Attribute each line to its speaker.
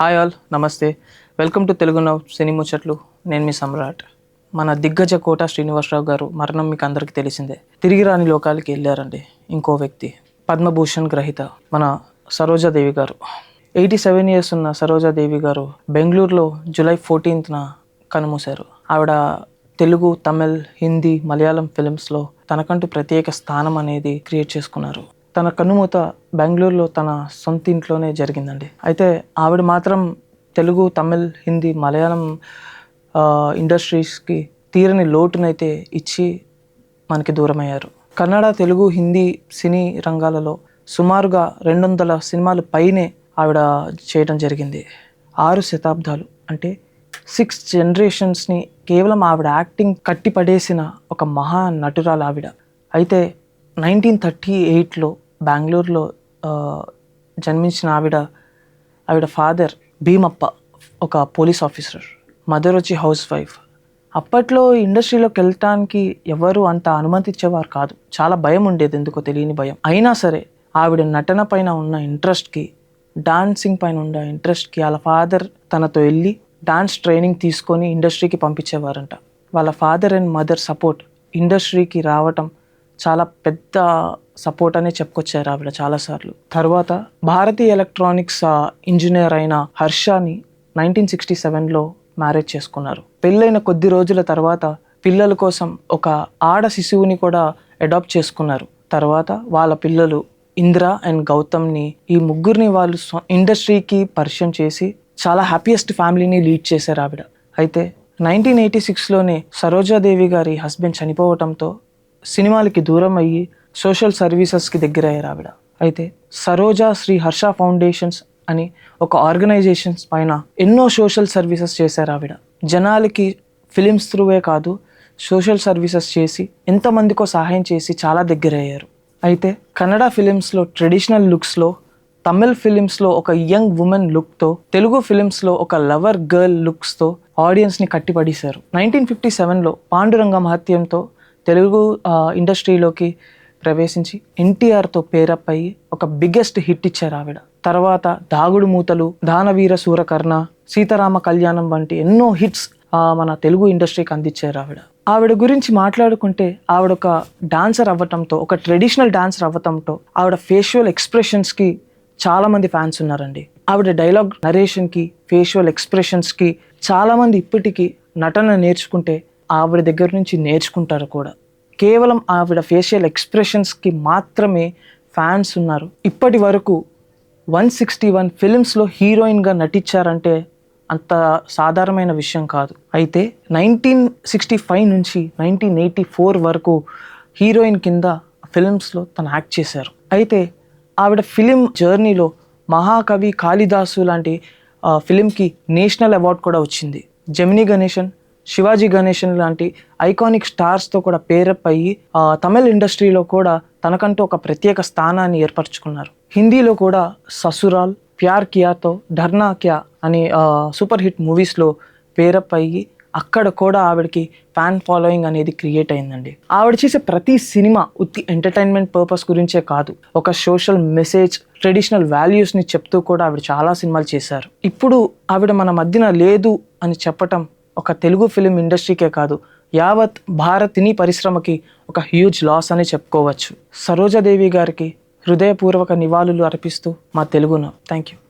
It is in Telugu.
Speaker 1: హాయ్ ఆల్ నమస్తే. Welcome to Telugu now cine ముచ్చట్లు నేను మీ సమ్రాట్. మన దిగ్గజ కోట శ్రీనివాసరావు గారు మరణం మీకు అందరికీ తెలిసిందే. తిరిగి రాని లోకాలకి వెళ్ళారండి ఇంకో వ్యక్తి పద్మభూషణ్ గ్రహీత మన సరోజాదేవి గారు. ఎయిటీ సెవెన్ ఇయర్స్ ఉన్న సరోజాదేవి గారు బెంగళూరులో జూలై ఫోర్టీన్త్న కనుమూశారు. ఆవిడ తెలుగు తమిళ్ హిందీ మలయాళం ఫిలిమ్స్లో తనకంటూ ప్రత్యేక స్థానం అనేది క్రియేట్ చేసుకున్నారు. తన కన్నుమూత బెంగళూరులో తన సొంత ఇంట్లోనే జరిగిందండి. అయితే ఆవిడ మాత్రం తెలుగు తమిళ్ హిందీ మలయాళం ఇండస్ట్రీస్కి తీరని లోటునైతే ఇచ్చి మనకి దూరమయ్యారు. కన్నడ తెలుగు హిందీ సినీ రంగాలలో సుమారుగా రెండు వందల సినిమాలు పైనే ఆవిడ చేయడం జరిగింది. ఆరు శతాబ్దాలు అంటే సిక్స్ జనరేషన్స్ని కేవలం ఆవిడ యాక్టింగ్ కట్టి పడేసిన ఒక మహా నటురాలు ఆవిడ. అయితే నైన్టీన్ థర్టీ ఎయిట్లో బెంగళూరులో జన్మించిన ఆవిడ ఆవిడ ఫాదర్ భీమప్ప ఒక పోలీస్ ఆఫీసర్. మదర్ వచ్చి హౌస్ వైఫ్. అప్పట్లో ఇండస్ట్రీలోకి వెళ్ళటానికి ఎవరు అంత అనుమతించేవారు కాదు. చాలా భయం ఉండేది ఎందుకో తెలియని భయం. అయినా సరే ఆవిడ నటన పైన ఉన్న ఇంట్రెస్ట్కి డాన్సింగ్ పైన ఉన్న ఇంట్రెస్ట్కి వాళ్ళ ఫాదర్ తనతో వెళ్ళి డాన్స్ ట్రైనింగ్ తీసుకొని ఇండస్ట్రీకి పంపించేవారంట. వాళ్ళ ఫాదర్ అండ్ మదర్ సపోర్ట్ ఇండస్ట్రీకి రావటం చాలా పెద్ద సపోర్ట్ అనే చెప్పుకొచ్చారు ఆవిడ చాలాసార్లు. తర్వాత భారతీయ ఎలక్ట్రానిక్స్ ఇంజనీర్ అయిన హర్షాని నైన్టీన్ సిక్స్టీ సెవెన్లో మ్యారేజ్ చేసుకున్నారు. పెళ్ళైన కొద్ది రోజుల తర్వాత పిల్లల కోసం ఒక ఆడ శిశువుని కూడా అడాప్ట్ చేసుకున్నారు. తర్వాత వాళ్ళ పిల్లలు ఇంద్ర అండ్ గౌతమ్ని ఈ ముగ్గురిని వాళ్ళు ఇండస్ట్రీకి పరిచయం చేసి చాలా హ్యాపీయెస్ట్ ఫ్యామిలీని లీడ్ చేశారు ఆవిడ. అయితే నైన్టీన్ ఎయిటీ సిక్స్లోనే సరోజాదేవి గారి హస్బెండ్ చనిపోవటంతో సినిమాలకి దూరం అయ్యి సోషల్ సర్వీసెస్కి దగ్గర అయ్యారు ఆవిడ. అయితే సరోజా శ్రీ హర్ష ఫౌండేషన్స్ అని ఒక ఆర్గనైజేషన్స్ పైన ఎన్నో సోషల్ సర్వీసెస్ చేశారు ఆవిడ. జనాలకి ఫిలిమ్స్ త్రూవే కాదు సోషల్ సర్వీసెస్ చేసి ఎంతమందికో సహాయం చేసి చాలా దగ్గర అయ్యారు అయితే కన్నడ ఫిలిమ్స్లో ట్రెడిషనల్ లుక్స్లో తమిళ్ ఫిలిమ్స్లో ఒక యంగ్ ఉమెన్ లుక్తో తెలుగు ఫిలిమ్స్లో ఒక లవర్ గర్ల్ లుక్స్తో ఆడియన్స్ని కట్టిపడేశారు. నైన్టీన్ ఫిఫ్టీ సెవెన్లో పాండురంగ మహత్యంతో తెలుగు ఇండస్ట్రీలోకి ప్రవేశించి ఎన్టీఆర్తో పేరప్ అయ్యి ఒక బిగ్గెస్ట్ హిట్ ఇచ్చారు ఆవిడ. తర్వాత దాగుడు మూతలు దానవీర సూరకర్ణ సీతారామ కళ్యాణం వంటి ఎన్నో హిట్స్ మన తెలుగు ఇండస్ట్రీకి అందించారు ఆవిడ. ఆవిడ గురించి మాట్లాడుకుంటే ఆవిడ ఒక డాన్సర్ అవ్వటంతో ఒక ట్రెడిషనల్ డాన్సర్ అవ్వటంతో ఆవిడ ఫేషియల్ ఎక్స్ప్రెషన్స్కి చాలామంది ఫ్యాన్స్ ఉన్నారండి. ఆవిడ డైలాగ్ నరేషన్కి ఫేషియల్ ఎక్స్ప్రెషన్స్కి చాలామంది ఇప్పటికీ నటన నేర్చుకుంటే ఆవిడ దగ్గర నుంచి నేర్చుకుంటారు కూడా. కేవలం ఆవిడ ఫేషియల్ ఎక్స్ప్రెషన్స్కి మాత్రమే ఫ్యాన్స్ ఉన్నారు. ఇప్పటి వరకు వన్ సిక్స్టీ వన్ ఫిలిమ్స్లో హీరోయిన్గా నటించారంటే అంత సాధారణమైన విషయం కాదు. అయితే నైన్టీన్ సిక్స్టీ ఫైవ్ నుంచి నైన్టీన్ ఎయిటీ ఫోర్ వరకు హీరోయిన్ కింద ఫిలిమ్స్లో తను యాక్ట్ చేశారు. అయితే ఆవిడ ఫిలిం జర్నీలో మహాకవి కాళిదాసు లాంటి ఫిలింకి నేషనల్ అవార్డ్ కూడా వచ్చింది. జమినీ గణేషన్ శివాజీ గణేశన్ లాంటి ఐకానిక్ స్టార్స్తో కూడా పేరప్ అయ్యి తమిళ్ ఇండస్ట్రీలో కూడా తనకంటూ ఒక ప్రత్యేక స్థానాన్ని ఏర్పరచుకున్నారు. హిందీలో కూడా ససురాల్ ప్యార్ కియాతో ధర్నా క్యా అనే సూపర్ హిట్ మూవీస్లో పేరప్ అయ్యి అక్కడ కూడా ఆవిడకి ఫ్యాన్ ఫాలోయింగ్ అనేది క్రియేట్ అయిందండి. ఆవిడ చేసే ప్రతి సినిమా ఉత్తి ఎంటర్టైన్మెంట్ పర్పస్ గురించే కాదు. ఒక సోషల్ మెసేజ్ ట్రెడిషనల్ వాల్యూస్ని చెప్తూ కూడా ఆవిడ చాలా సినిమాలు చేశారు. ఇప్పుడు ఆవిడ మన మధ్యన లేదు అని చెప్పటం ఒక తెలుగు ఫిలిం ఇండస్ట్రీకే కాదు యావత్ భారత్ పరిశ్రమకి ఒక హ్యూజ్ లాస్ అని చెప్పుకోవచ్చు. సరోజాదేవి గారికి హృదయపూర్వక నివాళులు అర్పిస్తూ మా తెలుగున థ్యాంక్ యూ